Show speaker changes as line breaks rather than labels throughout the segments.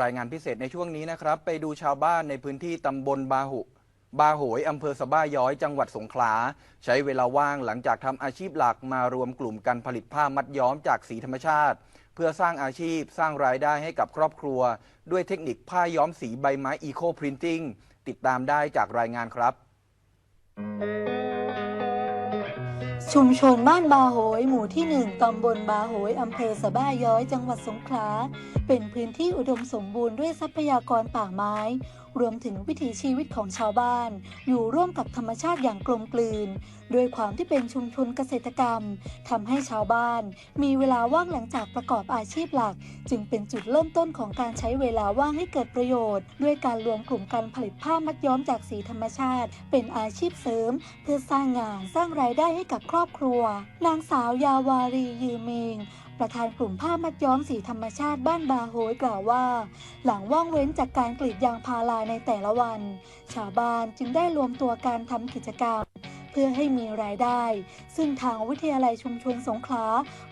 รายงานพิเศษในช่วงนี้นะครับ ไปดูชาวบ้านในพื้นที่ตำบลบาหุ บาโหยอำเภอสะบ้าย้อยจังหวัดสงขลา ใช้เวลาว่างหลังจากทำอาชีพหลักมารวมกลุ่มกันผลิตผ้ามัดย้อมจากสีธรรมชาติ เพื่อสร้างอาชีพสร้างรายได้ให้กับครอบครัว ด้วยเทคนิคผ้าย้อมสีใบไม้อีโคพรินติ้งติดตามได้จากรายงานครับ
ชุมชนบ้านบาโหย หมู่ที่หนึ่งตำบลบาโหยอำเภอสะบ้าย้อย จังหวัดสงขลา เป็นพื้นที่อุดมสมบูรณ์ด้วยทรัพยากรป่าไม้ รวมถึงวิถีชีวิตของชาวบ้าน อยู่ร่วมกับธรรมชาติอย่างกลมกลืน ด้วยความที่เป็นชุมชนเกษตรกรรมทำให้ชาวบ้าน มีเวลาว่างหลังจากประกอบอาชีพหลัก จึงเป็นจุดเริ่มต้นของการใช้เวลาว่างให้เกิดประโยชน์ ด้วยการรวมกลุ่มการผลิตผ้ามัดย้อมจากสีธรรมชาติ เป็นอาชีพเสริม เพื่อสร้างงานสร้างรายได้ให้กับครอบครัว นางสาวยาวารียือเมง ประธานกลุ่มผ้ามัดย้อมสีธรรมชาติบ้านบาโฮยกล่าวว่า หลังว่างเว้นจากการกรีดยางพาราในแต่ละวัน ชาวบ้านจึงได้รวมตัวการทำกิจกรรม เพื่อให้มีรายได้ ซึ่งทางวิทยาลัยชุมชนสงขลา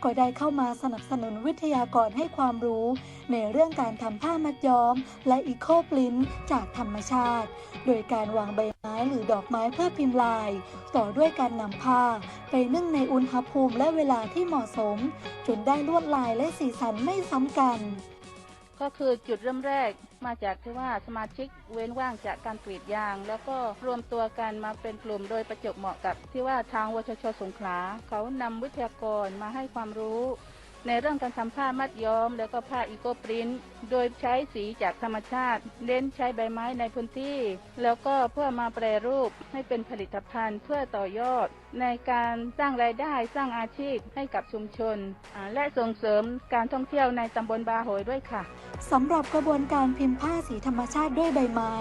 ก็ได้เข้ามาสนับสนุนวิทยากรให้ความรู้ ในเรื่องการทำผ้ามัดย้อม และอีโคปลินจากธรรมชาติ โดยการวางใบไม้หรือดอกไม้เพื่อพิมพ์ลาย ต่อด้วยการนำผ้า ไปนึ่งในอุณหภูมิและเวลาที่เหมาะสม จนได้ลวดลายและสีสันไม่ซ้ำกัน
ก็คือจุดเริ่มแรกมาจากที่ว่าสมาชิกเว้นว่างจากการกรีดยาง แล้วก็รวมตัวกันมาเป็นกลุ่มโดยประจบเหมาะกับที่ว่าทางวชชสงขลาเขานำวิทยากรมาให้ความรู้ ในเรื่องการทำผ้ามัดย้อม แล้วก็ผ้าอีโกปรินโดยใช้สีจากธรรมชาติเน้นใช้ใบไม้ในพื้นที่ แล้วก็เพื่อมาแปรรูปให้เป็นผลิตภัณฑ์เพื่อต่อยอด ในการสร้างรายได้สร้างอาชีพให้กับชุมชน และส่งเสริมการท่องเที่ยวในตำบลบาโหยด้วยค่ะ
สำหรับกระบวนการพิมพ์ผ้าสีธรรมชาติด้วยใบไม้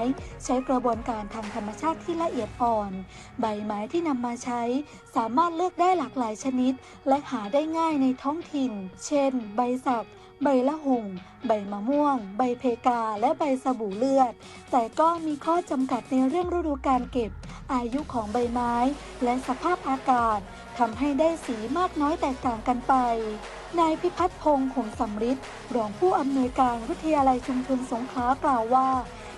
ใช้กระบวนการทางธรรมชาติที่ละเอียดอ่อน ใบไม้ที่นำมาใช้ สามารถเลือกได้หลากหลายชนิด และหาได้ง่ายในท้องถิ่น เช่น ใบสัก ใบละหุ่ง ใบมะม่วง ใบเพกา และใบสบู่เลือด แต่ก็มีข้อจำกัดในเรื่องฤดูการเก็บ อายุของใบไม้ และสภาพอากาศทำให้ได้สีมากน้อยแตกต่างกันไป นายพิพัฒน์พงษ์หงสำริดรองผู้อำนวยการวิทยาลัยชุมชนสงขลากล่าวว่า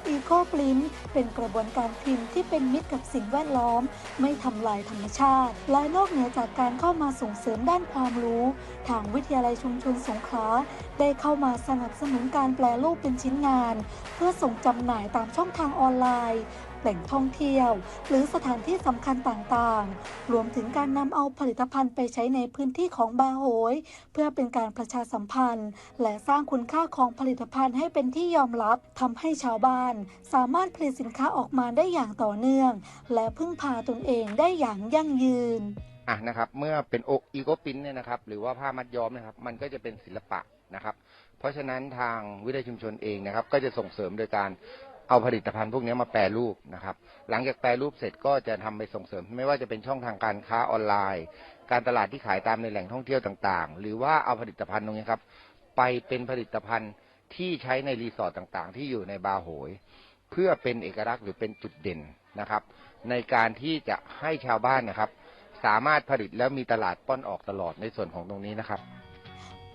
อีโคปลินเป็นกระบวนการพิมพ์ที่เป็นมิตรกับสิ่งแวดล้อม ไม่ทำลายธรรมชาติ และนอกเหนือจากการเข้ามาส่งเสริมด้านความรู้ ทางวิทยาลัยชุมชนสงขลาได้เข้ามาสนับสนุนการแปลรูปเป็นชิ้นงาน พื่อส่งจำหน่ายตามช่องทางออนไลน์ แหล่งท่องเที่ยว หรือสถานที่สำคัญต่างๆ รวมถึงการนำเอาผลิตภัณฑ์ไปใช้ในพื้นที่ของบาโหยเพื่อเป็นการประชาสัมพันธ์ และสร้างคุณค่าของผลิตภัณฑ์ให้เป็นที่ยอมรับทำให้ชาวบ้าน สามารถผลิตสินค้าออกมาได้อย่างต่อเนื่อง และพึ่งพาตนเองได้อย่างยั่งยืน
อะนะครับ เมื่อเป็นโออีโกปินเนี่ยนะครับ หรือว่าผ้ามัดย้อมนะครับ มันก็จะเป็นศิลปะนะครับ เพราะฉะนั้นทางวิทยาชุมชนเองนะครับ ก็จะส่งเสริมโดยการเอาผลิตภัณฑ์พวกนี้มาแปรรูปนะครับ หลังจากแปรรูปเสร็จก็จะทำไปส่งเสริม ไม่ว่าจะเป็นช่องทางการค้าออนไลน์ การตลาดที่ขายตามในแหล่งท่องเที่ยวต่าง ๆ หรือว่าเอาผลิตภัณฑ์ตรงนี้ครับไปเป็นผลิตภัณฑ์ที่ใช้ในรีสอร์ทต่างๆ ที่อยู่ในบาโหย เพื่อเป็นเอกลักษณ์หรือเป็นจุดเด่นนะครับ ในการที่จะให้ชาวบ้านนะครับ สามารถผลิตแล้วมีตลาดป้อนออกตลอดในส่วนของตรงนี้นะครับ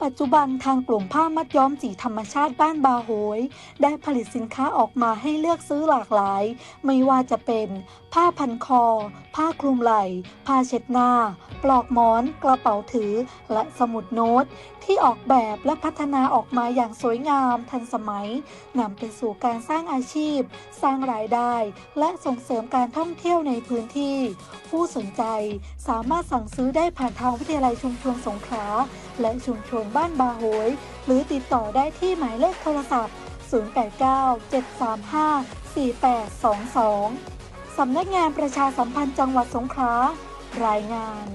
ปัจจุบันทางกลุ่มผ้ามัดย้อมสีธรรมชาติบ้านบาโหย ได้ผลิตสินค้าออกมาให้เลือกซื้อหลากหลาย ไม่ว่าจะเป็นผ้าพันคอ ผ้าคลุมไหล่ ผ้าเช็ดหน้า ปลอกหมอน กระเป๋าถือ และสมุดโน้ต ที่ออกแบบและพัฒนาออกมาอย่างสวยงามทันสมัยนำไปสู่การสร้างอาชีพ สร้างรายได้ และส่งเสริมการท่องเที่ยวในพื้นที่ ผู้สนใจสามารถสั่งซื้อได้ผ่านทางวิทยาลัยชุมชนสงขลาและชุมชนบ้านบาโหย หรือติดต่อได้ที่หมายเลขโทรศัพท์ 089 735 4822 สำนักงานประชาสัมพันธ์จังหวัดสงขลารายงาน